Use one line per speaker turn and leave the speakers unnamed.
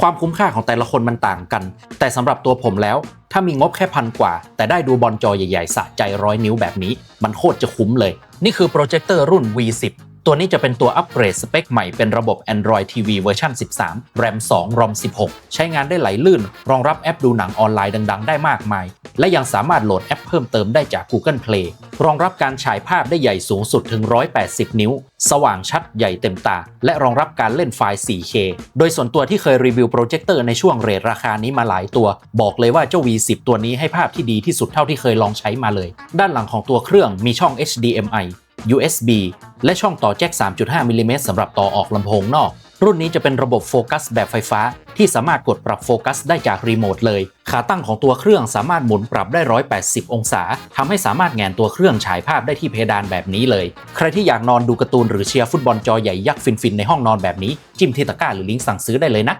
ความคุ้มค่าของแต่ละคนมันต่างกัน แต่สำหรับตัวผมแล้ว ถ้ามีงบแค่พันกว่า แต่ได้ดูบอลจอใหญ่ๆ สะใจร้อยนิ้วแบบนี้ มันโคตรจะคุ้มเลย นี่คือโปรเจคเตอร์รุ่น V10 ตัวนี้จะเป็นตัวอัปเกรดสเปคใหม่เป็นระบบ Android TV เวอร์ชัน13 RAM 2 ROM 16 ใช้งานได้ไหลลื่น รองรับแอปดูหนังออนไลน์ดัง ๆ ได้มากมาย และยังสามารถโหลดแอปเพิ่มเติมได้จาก Google Play รองรับการฉายภาพได้ใหญ่สูงสุดถึง 180 นิ้ว สว่างชัดใหญ่เต็มตา และรองรับการเล่นไฟล์ 4K โดยส่วนตัวที่เคยรีวิวโปรเจคเตอร์ในช่วงเรทราคานี้มาหลายตัว บอกเลยว่าเจ้า V10 ตัวนี้ให้ภาพที่ดีที่สุดเท่าที่เคยลองใช้มาเลย ด้านหลังของตัวเครื่องมีช่อง HDMI USB และช่องต่อแจ็ค 3.5 มิลลิเมตรสำหรับต่อออกลำโพงนอก รุ่นนี้จะเป็นระบบโฟกัสแบบไฟฟ้า ที่สามารถกดปรับโฟกัสได้จากรีโมทเลย ขาตั้งของตัวเครื่องสามารถหมุนปรับได้ 180 องศาทำให้สามารถแงนตัวเครื่องฉายภาพได้ที่เพดานแบบนี้เลย ใครที่อยากนอนดูการ์ตูนหรือเชียร์ฟุตบอลจอใหญ่ยักษ์ฟินๆในห้องนอนแบบนี้ จิ้มที่ตะกร้าหรือลิงก์สั่งซื้อได้เลยนะ